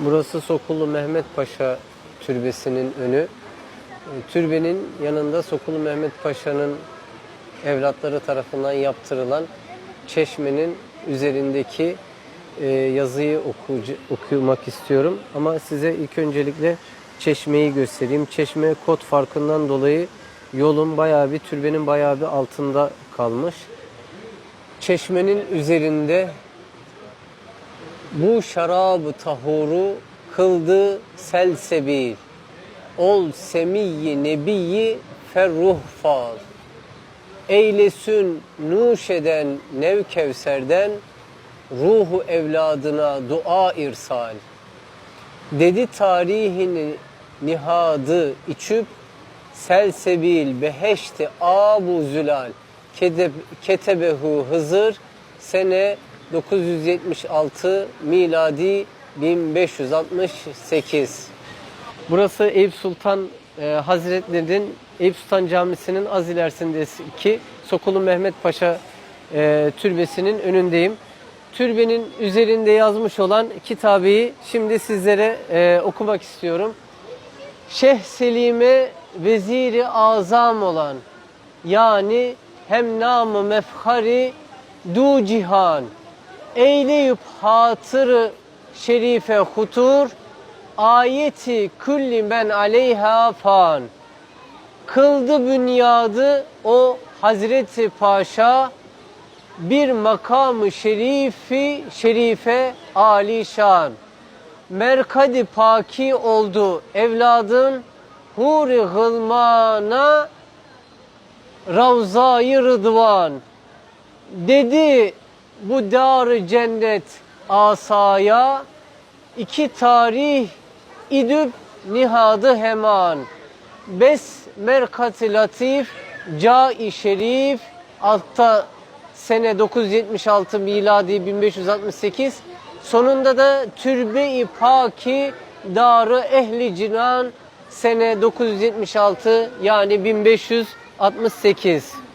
Burası Sokulu Mehmet Paşa Türbesi'nin önü. E, Türbenin yanında Sokulu Mehmet Paşa'nın evlatları tarafından yaptırılan çeşmenin üzerindeki e, yazıyı okumak istiyorum. Ama size ilk öncelikle çeşmeyi göstereyim. Çeşme kod farkından dolayı yolun bayağı bir türbenin bayağı bir altında kalmış. Çeşmenin üzerinde bu şarabı tahuru kıldı selsebil. Ol semiyyi nebiyyi ferruh fal. Eylesün nuş eden nev kevserden ruhu evladına dua irsal. Dedi tarihini nihadı içüp selsebil beheşti abu zülal ketebehu hızır sene 976 miladi 1568 Burası Eyüp Sultan e, Hazretleri'nin Eyüp Sultan Camisi'nin az ilerisindeki Sokulu Mehmet Paşa e, türbesinin önündeyim. Türbenin üzerinde yazmış olan kitabeyi şimdi sizlere e, okumak istiyorum. Şeyh Selim'e veziri azam olan yani hem namı mefhari du cihan eyleyüp hatırı şerife hutur ayeti külli men aleyha fan. Kıldı bünyadı o Hazreti Paşa bir makamı şerifi şerife alişan merkadi paki oldu evladın huri gılmana Ravza-i Rıdvan. Dedi bu dar cennet asaya iki tarih idüp nihadı heman. Bes merkat latif ca-i şerif altta sene 976 miladi 1568 sonunda da türbe-i paki darı ehli cinan sene 976 yani 1568